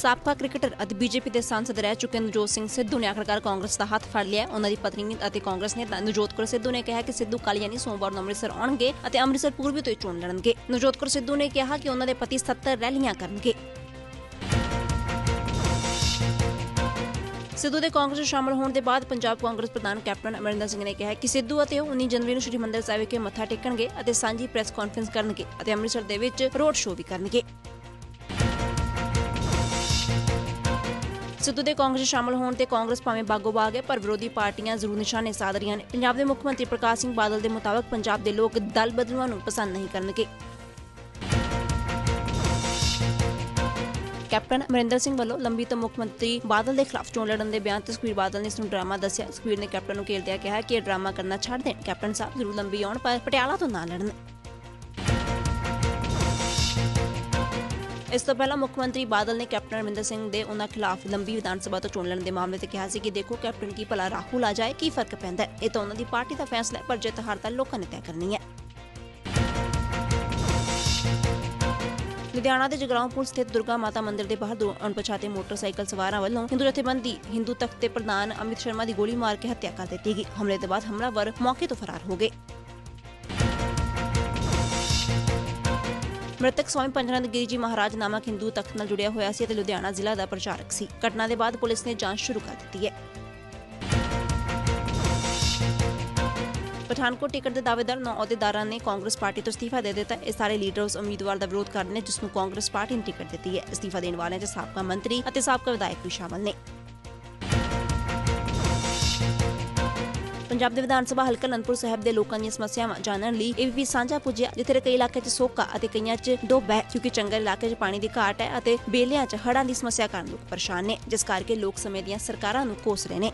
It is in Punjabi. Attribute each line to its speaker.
Speaker 1: ਸਾਬਕਾ ਕ੍ਰਿਕਟਰ ਅਤੇ ਬੀਜੇਪੀ ਦੇ ਸਾਂਸਦ ਰਹਿ ਚੁੱਕੇ ਨਵਜੋਤ ਸਿੰਘ ਸਿੱਧੂ ਨੇ, ਆਖਰਕਾਰ ਕਾਂਗਰਸ ਦਾ ਹੱਥ ਫੜ ਲਿਆ ਉਹਨਾਂ ਦੀ ਪਤਨੀ ਅਤੇ ਕਾਂਗਰਸ ਨੇਤਾ ਨਵਜੋਤ ਕੌਰ ਸਿੱਧੂ ਨੇ ਕਿਹਾ ਕਿ ਸਿੱਧੂ ਕਾਲੀਆਨੀ ਸੋਮਵਾਰ ਨੂੰ ਅੰਮ੍ਰਿਤਸਰ ਆਉਣਗੇ ਅਤੇ ਅੰਮ੍ਰਿਤਸਰ ਪੂਰਬੀ ਤੋਂ ਚੋਣ ਲੜਨਗੇ। ਨਵਜੋਤ ਕੌਰ ਸਿੱਧੂ ਨੇ ਕਿਹਾ ਕਿ ਉਹਨਾਂ ਦੇ ਪਤੀ 70 ਰੈਲੀਆਂ ਕਰਨਗੇ। ਸਿੱਧੂ ਦੇ ਕਾਂਗਰਸ ਵਿੱਚ ਸ਼ਾਮਲ ਹੋਣ ਦੇ ਬਾਅਦ ਪੰਜਾਬ ਕਾਂਗਰਸ ਪ੍ਰਧਾਨ ਕੈਪਟਨ ਅਮਰਿੰਦਰ ਸਿੰਘ ਨੇ ਕਿਹਾ ਕਿ ਸਿੱਧੂ ਅਤੇ ਉਹ 19 ਜਨਵਰੀ ਨੂੰ ਸ਼੍ਰੀ ਮੰਦਰ ਸਾਹਿਬ ਵਿਖੇ ਮੱਥਾ ਟੇਕਣਗੇ ਅਤੇ ਸਾਂਝੀ ਪ੍ਰੈਸ ਕਾਨਫਰੰਸ ਕਰਨਗੇ ਅਤੇ ਅੰਮ੍ਰਿਤਸਰ ਦੇ ਵਿੱਚ ਰੋਡ ਸ਼ੋਅ ਵੀ ਕਰਨਗੇ। ਸਿੱਧੂ ਦੇ ਕਾਂਗਰਸ ਸ਼ਾਮਲ ਹੋਣ ਤੇ ਕਾਂਗਰਸ ਭਾਵੇਂ ਬਾਗੋ ਬਾਗ ਹੈ, ਪਰ ਵਿਰੋਧੀ ਪਾਰਟੀਆਂ ਜ਼ਰੂਰ ਨਿਸ਼ਾਨੇ ਸਾਧ ਰਹੀਆਂ ਨੇ। ਪੰਜਾਬ ਦੇ ਮੁੱਖ ਮੰਤਰੀ ਪ੍ਰਕਾਸ਼ ਸਿੰਘ ਬਾਦਲ ਦੇ ਮੁਤਾਬਕ ਪੰਜਾਬ ਦੇ ਲੋਕ ਦਲ ਬਦਲੂਆਂ ਨੂੰ ਪਸੰਦ ਨਹੀਂ ਕਰਨਗੇ। ਕੈਪਟਨ ਅਮਰਿੰਦਰ ਸਿੰਘ ਵੱਲੋਂ ਲੰਬੀ ਤੋਂ ਮੁੱਖ ਮੰਤਰੀ ਬਾਦਲ ਦੇ ਖਿਲਾਫ ਚੋਣ ਲੜਨ ਦੇ ਬਿਆਨ ਤੇ ਸੁਖਬੀਰ ਬਾਦਲ ਨੇ ਇਸ ਨੂੰ ਡਰਾਮਾ ਦੱਸਿਆ। ਸੁਖਬੀਰ ਨੇ ਕੈਪਟਨ ਨੂੰ ਘੇਰਦਿਆਂ ਕਿਹਾ ਕਿ ਇਹ ਡਰਾਮਾ ਕਰਨਾ ਛੱਡ ਦੇਣ। ਕੈਪਟਨ ਸਾਹਿਬ ਜ਼ਰੂਰ ਲੰਬੀ ਆਉਣ, ਪਰ ਪਟਿਆਲਾ ਤੋਂ ਨਾ ਲੜਨ। ਇਸ ਤੋਂ ਪਹਿਲਾਂ ਮੁੱਖ ਮੰਤਰੀ ਬਾਦਲ ਨੇ ਕੈਪਟਨ ਅਮਰਿੰਦਰ ਸਿੰਘ ਦੇ ਉਹਨਾਂ ਖਿਲਾਫ ਲੰਬੀ ਵਿਧਾਨ ਸਭਾ ਤੋਂ ਚੋਣ ਲੜਨ ਦੇ ਮਾਮਲੇ ਤੇ ਕਿਹਾ ਸੀ ਕਿ ਦੇਖੋ ਕੈਪਟਨ ਕੀ ਭਲਾ ਰਾਹੁਲ ਆ ਜਾਏ, ਕੀ ਫ਼ਰਕ ਪੈਂਦਾ ਹੈ? ਇਹ ਤਾਂ ਉਹਨਾਂ ਦੀ ਪਾਰਟੀ ਦਾ ਫੈਸਲਾ ਹੈ, ਪਰ ਜਿੱਤ ਹਾਰ ਤਾਂ ਲੋਕਾਂ ਨੇ ਤੈਅ ਕਰਨੀ ਹੈ। ਲੁਧਿਆਣਾ ਦੇ ਜਗਰਾਉਂ ਸਥਿਤ ਦੁਰਗਾ ਮਾਤਾ ਮੰਦਿਰ ਦੇ ਬਾਹਰ ਦੋ ਅਣਪਛਾਤੇ ਮੋਟਰਸਾਈਕਲ ਸਵਾਰਾਂ ਵੱਲੋਂ ਹਿੰਦੂ ਜਥੇਬੰਦੀ ਹਿੰਦੂ ਤਖਤ ਦੇ ਪ੍ਰਧਾਨ ਅਮਿਤ ਸ਼ਰਮਾ ਦੀ ਗੋਲੀ ਮਾਰ ਕੇ ਹੱਤਿਆ ਕਰ ਦਿੱਤੀ ਗਈ। ਹਮਲੇ ਤੋਂ ਬਾਅਦ ਹਮਲਾਵਰ ਮੌਕੇ ਤੋਂ ਫਰਾਰ ਹੋ ਗਏ। ਮ੍ਰਿਤਕ ਸਵਾਮੀ ਪੰਜਨੰਦ ਗਿਰੀ ਜੀ ਮਹਾਰਾਜ ਨਾਮਕ ਹਿੰਦੂ ਤਖਤ ਨਾਲ ਜੁੜਿਆ ਹੋਇਆ ਸੀ ਅਤੇ ਲੁਧਿਆਣਾ ਜ਼ਿਲ੍ਹਾ ਦਾ ਪ੍ਰਚਾਰਕ ਸੀ। ਘਟਨਾ ਦੇ ਬਾਅਦ ਪੁਲਿਸ ਨੇ ਜਾਂਚ ਸ਼ੁਰੂ ਕਰ ਦਿੱਤੀ ਹੈ। ਪਠਾਨਕੋਟ ਟਿਕਟ ਦੇ ਦਾਅਵੇਦਾਰ ਨੌ ਅਹੁਦੇਦਾਰਾਂ ਨੇ ਕਾਂਗਰਸ ਪਾਰਟੀ ਤੋਂ ਅਸਤੀਫਾ ਦੇ ਦਿੱਤਾ। ਇਹ ਸਾਰੇ ਲੀਡਰ ਉਸ ਉਮੀਦਵਾਰ ਦਾ ਵਿਰੋਧ ਕਰ ਰਹੇ ਨੇ, ਜਿਸ ਨੂੰ ਕਾਂਗਰਸ ਪਾਰਟੀ ਨੇ ਟਿਕਟ ਦਿੱਤੀ ਹੈ। ਅਸਤੀਫਾ ਦੇਣ ਵਾਲਿਆਂ 'ਚ ਸਾਬਕਾ ਮੰਤਰੀ ਅਤੇ ਸਾਬਕਾ ਵਿਧਾਇਕ ਵੀ ਸ਼ਾਮਲ ਨੇ। ਪੰਜਾਬ ਦੇ ਵਿਧਾਨ ਸਭਾ ਹਲਕਾ ਅਨੰਦਪੁਰ ਸਾਹਿਬ ਦੇ ਲੋਕਾਂ ਦੀਆਂ ਸਮੱਸਿਆਵਾਂ ਜਾਣਨ ਲਈ ਏਬੀਪੀ ਸਾਂਝਾ ਪੁੱਜਿਆ, ਜਿੱਥੇ ਕਈ ਇਲਾਕੇ 'ਚ ਸੋਕਾ ਅਤੇ ਕਈਆਂ 'ਚ ਡੋਬ ਹੈ, ਕਿਉਂਕਿ ਚੰਗਰ ਇਲਾਕੇ 'ਚ ਪਾਣੀ ਦੀ ਘਾਟ ਹੈ ਅਤੇ ਬੇਲਿਆਂ 'ਚ ਹੜ੍ਹਾਂ ਦੀ ਸਮੱਸਿਆ ਕਾਰਨ ਲੋਕ ਪਰੇਸ਼ਾਨ ਨੇ, ਜਿਸ ਕਰਕੇ ਲੋਕ ਸਮੇਂ ਦੀਆਂ ਸਰਕਾਰਾਂ ਨੂੰ ਕੋਸ ਰਹੇ ਨੇ।